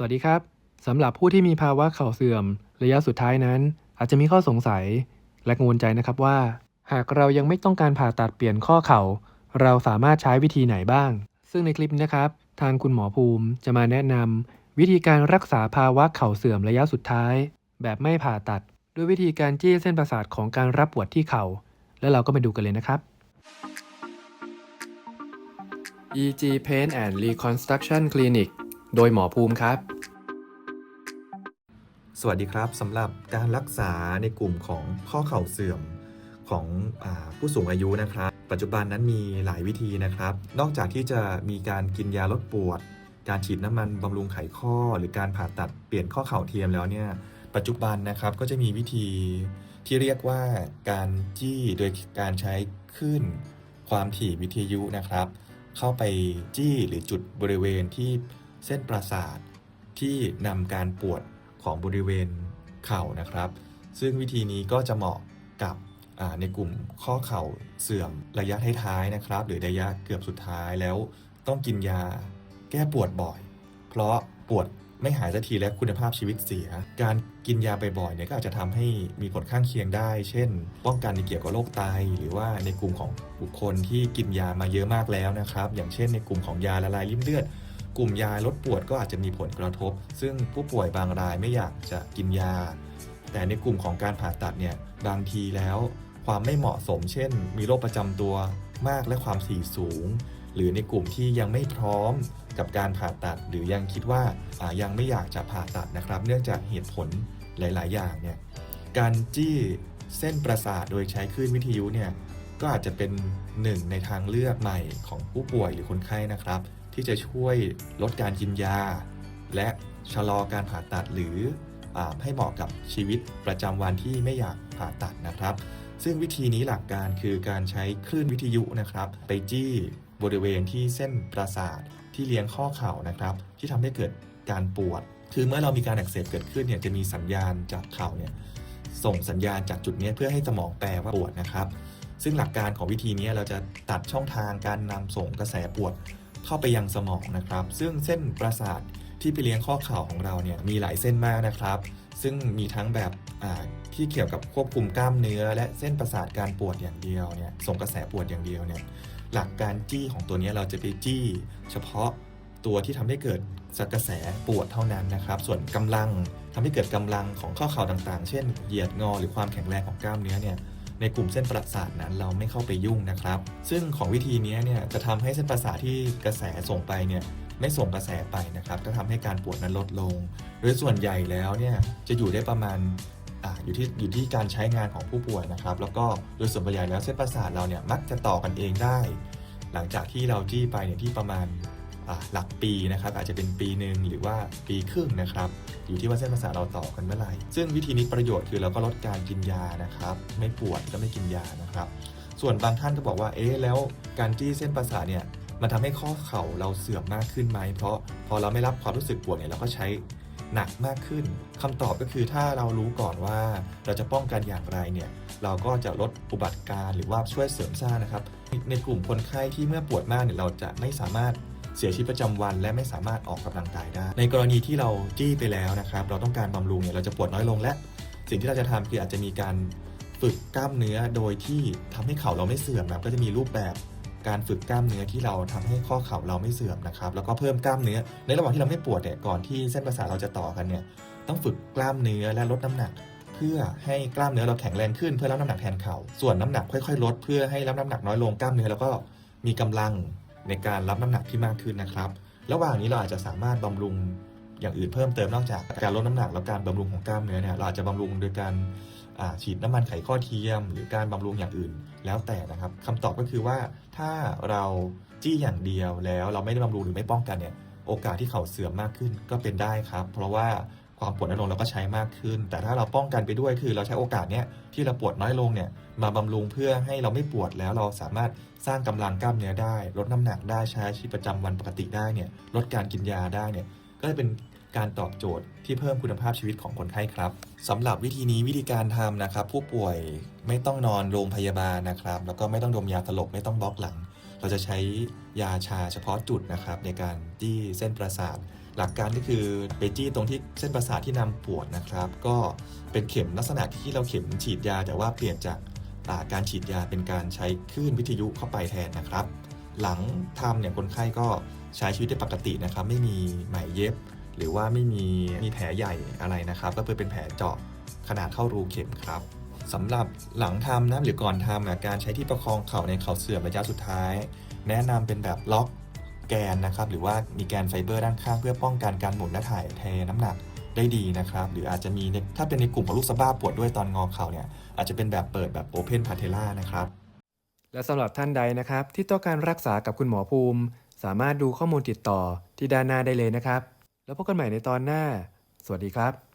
สวัสดีครับสำหรับผู้ที่มีภาวะเข่าเสื่อม ระยะสุดท้ายนั้น อาจจะมีข้อสงสัย และกังวลใจนะครับว่า หากเรายังไม่ต้องการผ่าตัดเปลี่ยนข้อเข่า เราสามารถใช้วิธีไหนบ้าง ซึ่งในคลิปนี้นะครับ ทางคุณหมอภูมิจะมาแนะนำวิธีการรักษาภาวะเข่าเสื่อมระยะสุดท้าย แบบไม่ผ่าตัด ด้วยวิธีการจี้เส้นประสาทของการรับปวดที่เข่า แล้วเราก็มาดูกันเลยนะครับ EG Pain and Reconstruction Clinic โดยหมอภูมิครับ สวัสดีครับสำหรับการรักษาในกลุ่มของข้อเข่าเสื่อมของอผู้สูงอายุนะครับ ปัจจุบันนั้นมีหลายวิธีนะครับ นอกจากที่จะมีการกินยาลดปวด การฉีดน้ำมันบำรุงไขข้อ หรือการผ่าตัดเปลี่ยนข้อเข่าเทียมแล้วเนี่ยปัจจุบันนะครับก็จะมีวิธีที่เรียกว่าการจี้โดยการใช้คลื่นความถี่วิทยุนะครับ เข้าไปจี้หรือจุดบริเวณที่ เส้นประสาทที่นำการปวดของบริเวณเข่านะครับ ซึ่งวิธีนี้ก็จะเหมาะกับในกลุ่มข้อเข่าเสื่อมระยะท้ายๆนะครับ หรือระยะเกือบสุดท้ายแล้วต้องกินยาแก้ปวดบ่อย เพราะปวดไม่หายสักทีและคุณภาพชีวิตเสีย การกินยาบ่อยๆเนี่ยก็อาจจะทำให้มีผลข้างเคียงได้ เช่น ป้องกันในเกี่ยวกับโรคไต หรือว่าในกลุ่มของบุคคลที่กินยามาเยอะมากแล้วนะครับ อย่างเช่นในกลุ่มของยาละลายริ่มเลือด กลุ่มยาลดปวดก็อาจจะมีผลกระทบ ซึ่งผู้ป่วยบางรายไม่อยากจะกินยา แต่ในกลุ่มของการผ่าตัดเนี่ยบางทีแล้ว ความไม่เหมาะสม เช่น มีโรคประจำตัวมากและความถี่สูง หรือในกลุ่มที่ยังไม่พร้อมกับการผ่าตัด หรือยังคิดว่าอ่ายังไม่อยากจะผ่าตัดนะครับ เนื่องจากเหตุผลหลาย ๆ อย่างเนี่ยการจี้เส้นประสาทโดยใช้คลื่นวิทยุเนี่ยก็อาจจะเป็นหนึ่งในทางเลือกใหม่ของผู้ป่วยหรือคนไข้นะครับ ที่จะช่วยลดการกินยา และชะลอการผ่าตัดหรืออให้เหมาะกับชีวิตประจำวันที่ไม่อยากผ่าตัดนะครับ ซึ่งวิธีนี้หลักการคือการใช้คลื่นวิทยุนะครับ ไปจี้บริเวณที่เส้นประสาทที่เลี้ยงข้อเข่านะครับ ที่ทำให้เกิดการปวด คือเมื่อเรามีการอักเสบเกิดขึ้นเนี่ยจะมีสัญญาณจากเข่าเนี่ยส่งสัญญาณจากจุดนี้เพื่อให้สมองแปลว่าปวดนะครับ ซึ่งหลักการของวิธีนี้เราจะตัดช่องทางการนำส่งกระแสปวด เข้าไปยังสมองนะครับ ซึ่งเส้นประสาทที่ไปเลี้ยงข้อเข่าของเราเนี่ยมีหลายเส้นมากนะครับ ซึ่งมีทั้งแบบที่เกี่ยวกับควบคุมกล้ามเนื้อ และเส้นประสาทการปวดอย่างเดียวเนี่ยส่งกระแสปวดอย่างเดียวเนี่ยหลักการจี้ของตัวนี้เราจะไปจี้ เฉพาะตัวที่ทำให้เกิดกระแสปวดเท่านั้นนะครับ ส่วนกำลังทำให้เกิดกำลังของข้อเข่าต่างๆ เช่น เหยียดงอหรือความแข็งแรงของกล้ามเนื้อเนี่ย ในกลุ่มเส้นประสาทนั้นเราไม่เข้าไปยุ่งนะครับ ซึ่งของวิธีนี้เนี่ยจะทำให้เส้นประสาทที่กระแสส่งไปเนี่ยไม่ส่งกระแสไปนะครับก็ทำให้การปวดนั้นลดลง โดยส่วนใหญ่แล้วเนี่ยจะอยู่ได้ประมาณอาอยู่ที่อยู่ที่การใช้งานของผู้ป่วยนะครับ แล้วก็โดยส่วนใหญ่แล้วเส้นประสาทเราเนี่ยมักจะต่อกันเองได้ หลังจากที่เราจี้ไปเนี่ยที่ประมาณ หลักปีนะครับอาจจะเป็นปีหนึ่งหรือว่าปีครึ่งนะครับอยู่ที่ว่าเส้นประสาทเราต่อกันเมื่อไหร่ ซึ่งวิธีนี้ประโยชน์คือเราก็ลดการกินยานะครับ ไม่ปวดก็ไม่กินยานะครับ ส่วนบางท่านก็บอกว่าเอ๊ะแล้วการจี้เส้นประสาทเนี่ยมันทำให้ข้อเข่าเราเสื่อมมากขึ้นไหม เพราะพอเราไม่รับความรู้สึกปวดเนี่ยเราก็ใช้หนักมากขึ้นคำตอบก็คือถ้าเรารู้ก่อนว่าเราจะป้องกันอย่างไรเนี่ยเราก็จะลดอุบัติการ์หรือว่าช่วยเสริมสร้างนะครับ ในกลุ่มคนไข้ที่เมื่อปวดมากเนี่ยเราจะไม่สามารถ เสียชีวิตประจำวัน และไม่สามารถออกกำลังกายได้ ในกรณีที่เราจี้ไปแล้วนะครับ เราต้องการบำรุงเนี่ยเราจะปวดน้อยลงและ สิ่งที่เราจะทำคืออาจจะมีการฝึกกล้ามเนื้อโดยที่ทำให้เข่าเราไม่เสื่อมนะครับก็จะมีรูปแบบการฝึกกล้ามเนื้อที่เราทำให้ข้อเข่าเราไม่เสื่อมนะครับแล้วก็เพิ่มกล้ามเนื้อ ในระหว่างที่เราไม่ปวดเนี่ยก่อนที่เส้นประสาทเราจะต่อกันเนี่ยต้องฝึกกล้ามเนื้อและลดน้ำหนัก เพื่อให้กล้ามเนื้อเราแข็งแรงขึ้นเพื่อรับน้ำหนักแทนเข่าส่วนน้ำหนักค่อยๆ ลดเพื่อให้รับน้ำหนักน้อยลงกล้ามเนื้อแล้วก็มีกำลัง ในการรับน้ำหนักที่มากขึ้นนะครับ ระหว่างนี้เราอาจจะสามารถบำรุงอย่างอื่นเพิ่มเติมนอกจากการลดน้ำหนักแล้วการบำรุงของกล้ามเนื้อเนี่ยเราอาจจะบำรุงโดยการฉีดน้ำมันไขข้อเทียม หรือการบำรุงอย่างอื่นแล้วแต่นะครับคำตอบก็คือว่าถ้าเราจี้อย่างเดียวแล้วเราไม่ได้บำรุงหรือไม่ป้องกันเนี่ยโอกาสที่เข่าเสื่อมมากขึ้นก็เป็นได้ครับ เพราะว่า ความปวดน้อยลงเราก็ใช้มากขึ้น แต่ถ้าเราป้องกันไปด้วยคือเราใช้โอกาสเนี้ยที่เราปวดน้อยลงเนี่ยมาบำรุงเพื่อให้เราไม่ปวดแล้วเราสามารถสร้างกำลังกล้ามเนื้อได้ ลดน้ำหนักได้ใช้ชีวิตประจำวันปกติได้เนี่ยลดการกินยาได้เนี่ยก็จะเป็นการตอบโจทย์ที่เพิ่มคุณภาพชีวิตของคนไข้ครับสำหรับวิธีนี้วิธีการทำนะครับ ผู้ป่วยไม่ต้องนอนโรงพยาบาลนะครับ แล้วก็ไม่ต้องดมยาสลบไม่ต้องบล็อกหลัง เราจะใช้ยาชาเฉพาะจุดนะครับในการที่เส้นประสาท หลักการก็คือไปจี้ตรงที่เส้นประสาทที่นำปวดนะครับ ก็เป็นเข็มลักษณะที่เราเข็มฉีดยา แต่ว่าเปลี่ยนจากาการฉีดยาเป็นการใช้คลื่นวิทยุเข้าไปแทนนะครับ หลังทำเนี่ยคนไข้ก็ใช้ชีวิตได้ปกตินะครับ ไม่มีไหมเย็บ หรือว่าไม่มีมีแผลใหญ่อะไรนะครับ ก็คือเป็นแผลเจาะขนาดเข้ารูเข็มครับสำหรับหลังทำนะหรือก่อนทำนะการใช้ที่ประคองเข่าในเข่าเสื่อมระยะสุดท้าย แนะนำเป็นแบบล็อก แกนนะครับหรือว่ามีแกนไฟเบอร์ด้านข้างเพื่อป้องกันการหมุนและถ่ายเทน้ำหนักได้ดีนะครับ หรืออาจจะมีถ้าเป็นในกลุ่มของลูกสะบ้าปวดด้วยตอนงอเข่าเนี่ยอาจจะเป็นแบบเปิดแบบโอเพนพาเทล่านะครับ และสำหรับท่านใดนะครับ ที่ต้องการรักษากับคุณหมอภูมิ สามารถดูข้อมูลติดต่อที่ด้านหน้าได้เลยนะครับ แล้วพบกันใหม่ในตอนหน้า สวัสดีครับ